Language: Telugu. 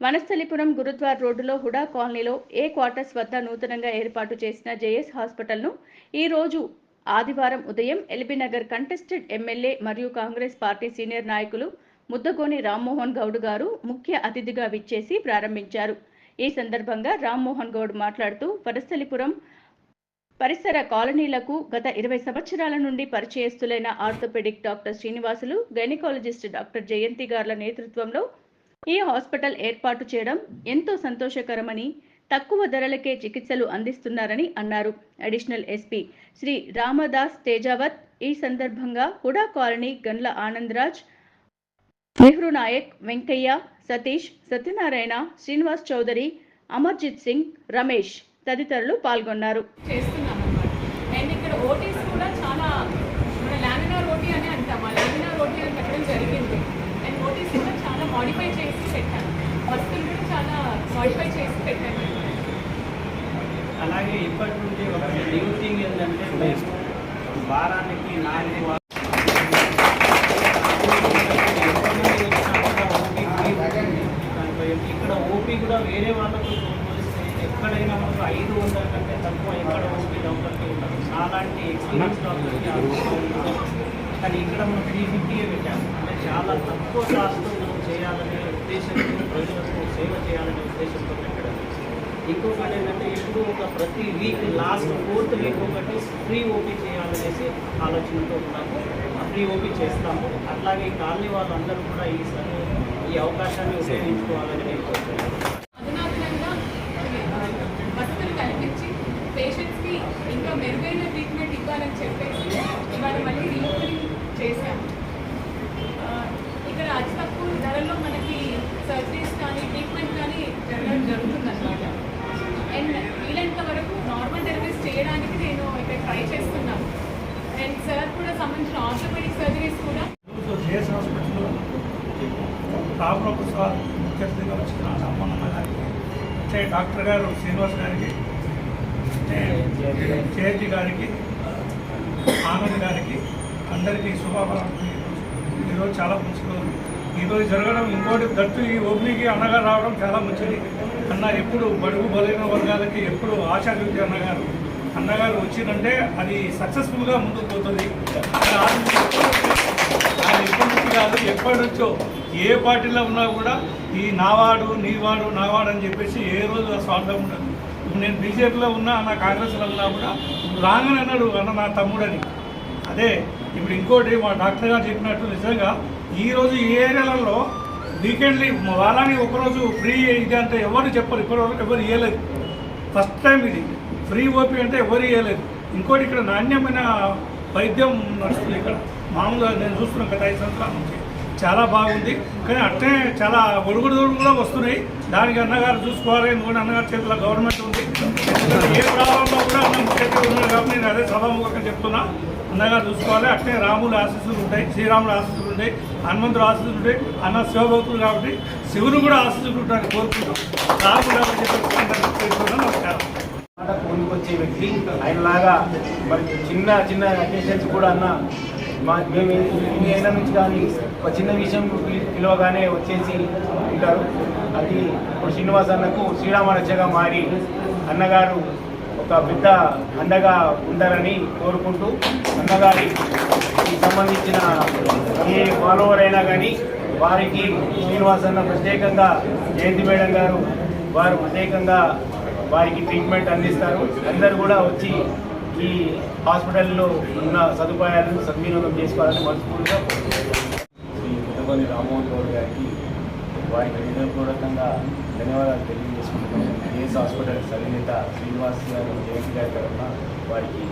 వనస్థలిపురం గురుద్వార్ రోడ్డులో హుడా కాలనీలో ఏ క్వార్టర్స్ వద్ద నూతనంగా ఏర్పాటు చేసిన జేఎస్ హాస్పిటల్ను ఈ రోజు ఆదివారం ఉదయం ఎల్బీనగర్ కంటెస్టెడ్ ఎమ్మెల్యే మరియు కాంగ్రెస్ పార్టీ సీనియర్ నాయకులు ముద్దగోని రామ్మోహన్ గౌడ్ గారు ముఖ్య అతిథిగా విచ్చేసి ప్రారంభించారు. ఈ సందర్భంగా రామ్మోహన్ గౌడ్ మాట్లాడుతూ వనస్థలిపురం పరిసర కాలనీలకు గత ఇరవై సంవత్సరాల నుండి పరిచయస్తులైన orthopedic doctor Srinivasulu gynaecologist doctor Jayanthi గార్ల నేతృత్వంలో ఈ హాస్పిటల్ ఏర్పాటు చేయడం ఎంతో సంతోషకరమని తక్కువ ధరలకే చికిత్సలు అందిస్తున్నారని అన్నారు. అడిషనల్ ఎస్పీ శ్రీ రామదాస్ తేజావత్ ఈ సందర్భంగా హుడా కాలనీ గండ్ల ఆనందరాజ్ నెహ్రూ నాయక్ వెంకయ్య సతీష్ సత్యనారాయణ శ్రీనివాస్ చౌదరి అమర్జిత్ సింగ్ రమేష్ తదితరులు పాల్గొన్నారు. చేస్తున్నాం ఇక్కడ ఓటీసీ కూడా చాలా మన లామినార్ ఓటీ అని అంటాం ఆ లామినార్ ఓటీ అని పెట్టడం జరిగింది అండ్ ఓటీస్ కూడా చాలా మాడిఫై చేసి పెట్టాను. వస్తువులు కూడా చాలా మాడిఫై చేసి పెట్టాను. అలాగే ఇప్పటి నుండి ఒక న్యూ థింగ్ ఏంటంటే వారానికి నాలుగు వా- ఇక్కడ ఓపీ కూడా వేరే వాళ్ళతో పోలిస్తే ఎక్కడైనా మనకు ఐదు వందల కంటే తక్కువ ఎక్కడ ఓపీ డాక్టర్కి ఉండదు అలాంటి ఎక్స్పీరియన్స్ డాక్టర్కి కానీ ఇక్కడ మనం త్రీ ఫిఫ్టీయే పెట్టాము. అంటే చాలా తక్కువ కాస్ట్ చేయాలనే ఉద్దేశంతో ప్రజలకు సేవ చేయాలనే ఉద్దేశంతో పెట్టడం. ఇంకొకటి ఏంటంటే ఇప్పుడు ఒక ప్రతి వీక్ లాస్ట్ ఫోర్త్ వీక్ ఒకటి ఫ్రీ ఓపీ చేయాలనేసి ఆలోచనతో ఉన్నాము. ఫ్రీ ఓపీ చేస్తాము. అట్లాగే ఈ కాలనీ వాళ్ళందరూ కూడా ఈసారి ఈ అవకాశాన్ని ఉపయోగించుకోవాలని నేను కోరుతున్నాను అధునాతనంగా వసతులు కల్పించి పేషెంట్స్కి ఇంకా మెరుగైన ట్రీట్మెంట్ ఇవ్వాలని చెప్పేసి ఇవాళ మళ్ళీ రీఓపెనింగ్ చేశాము ఆ, ఇక్కడ అతి తక్కువ ధరల్లో మనకి సర్జరీస్ కానీ ట్రీట్మెంట్ కానీ జరగడం జరుగుతుందన్నమాట అండ్ వీలైనంత వరకు నార్మల్ డెలివరీస్ చేయడానికి నేను ఇక్కడ ట్రై చేస్తున్నాను. అండ్ సార్ కూడా సంబంధించిన ఆర్థోపెడిక్ సర్జరీస్ కూడా జేఎస్ హాస్పిటల్లో రామలోక సార్ ముఖ్య వచ్చిన రామన్న అంటే డాక్టర్ గారు శ్రీనివాస్ గారికి చేతి గారికి ఆనంద్ గారికి అందరికీ శుభాకాంక్షలు ఈరోజు చాలా మంచి ఈరోజు జరగడం ఇంకోటి దట్టు ఈ ఓపెనింగ్కి అన్నగా రావడం చాలా మంచిది అన్న ఎప్పుడు బడుగు బలైన వర్గాలకి ఎప్పుడు ఆశాజ్యోతి అన్నగారు అన్నగారు వచ్చిందంటే అది సక్సెస్ఫుల్గా ముందుకు పోతుంది. ఆయన ఆశించి నుంచి కాదు ఎప్పటి నుంచో ఏ పార్టీలో ఉన్నా కూడా ఈ నావాడు నీవాడు నావాడు అని చెప్పేసి ఏ రోజు స్వార్థం ఉండదు. ఇప్పుడు నేను బీజేపీలో ఉన్నా నా కాంగ్రెస్లో ఉన్నా కూడా రాగానే అన్నాడు అన్న నా తమ్ముడని. అదే ఇప్పుడు ఇంకోటి మా డాక్టర్ గారు చెప్పినట్టు నిజంగా ఈరోజు ఈ ఏరియాలలో వీకెండ్లీ వారానికి ఒకరోజు ఫ్రీ ఇది అంటే ఎవరు చెప్పరు ఇప్పటివరకు ఎవరు ఇవ్వలేదు ఫస్ట్ టైం ఇది. ఫ్రీ ఓపీ అంటే ఎవరు ఇవ్వలేదు ఇంకోటి ఇక్కడ నాణ్యమైన వైద్యం నడుస్తుంది ఇక్కడ. మామూలుగా నేను చూస్తున్నాను గత ఐదు సంవత్సరాల నుంచి. చాలా బాగుంది. కానీ అట్లే చాలా ఒడుగుడు కూడా వస్తున్నాయి. దానికి అన్నగారు చూసుకోవాలి. ఎందుకంటే అన్నగారి చేతిలో గవర్నమెంట్ ఉంది. ఏ ప్రాబ్లంలో కూడా అన్న ముఖ్యంగా ఉన్నారు కాబట్టి నేను అదే సభాముఖంగా చెప్తున్నా. అన్నగారు చూసుకోవాలి. అట్లే రాముల ఆశీస్సులు ఉంటాయి. శ్రీరాముల ఆశీస్సులు ఉంటాయి. హనుమంతుడు ఆశీస్సులు ఉంటాయి. అన్న శివభక్తులు కాబట్టి శివుని కూడా ఆశీస్సులు ఉంటాయని కోరుకుంటాం రాముడు కాబట్టి చెప్తున్నాను నమస్కారం. మాట కొనుక్కొచ్చే వ్యక్తి ఆయనలాగా మరి చిన్న చిన్న అకేషన్స్ కూడా అన్న మా మేము ఇన్ని ఏళ్ళ నుంచి కానీ ఒక చిన్న విషయం పిలవగానే వచ్చేసి ఉంటారు. అది ఇప్పుడు శ్రీనివాస్ అన్నకు శ్రీరామ మారి అన్నగారు ఒక పెద్ద అండగా ఉండాలని కోరుకుంటూ అన్నగారి సంబంధించిన ఏ ఫాలోవర్ అయినా కానీ వారికి శ్రీనివాస్ అన్న ప్రత్యేకంగా జయంతి మేడం గారు వారు ప్రత్యేకంగా వారికి ట్రీట్మెంట్ అందిస్తారు. అందరూ కూడా వచ్చి ఈ హాస్పిటల్లో ఉన్న సదుపాయాలను సద్వినియోగం చేసుకోవాలని మనస్ఫూర్తిగా శ్రీ పుట్టపల్లి రామ్మోహన్ గౌడ్ గారికి వారికి హృదయపూర్వకంగా ధన్యవాదాలు తెలియజేసుకుంటున్నాం ఏఎస్ హాస్పిటల్ అధినేత శ్రీనివాస్ గారు జయంతి గారి తరఫున వారికి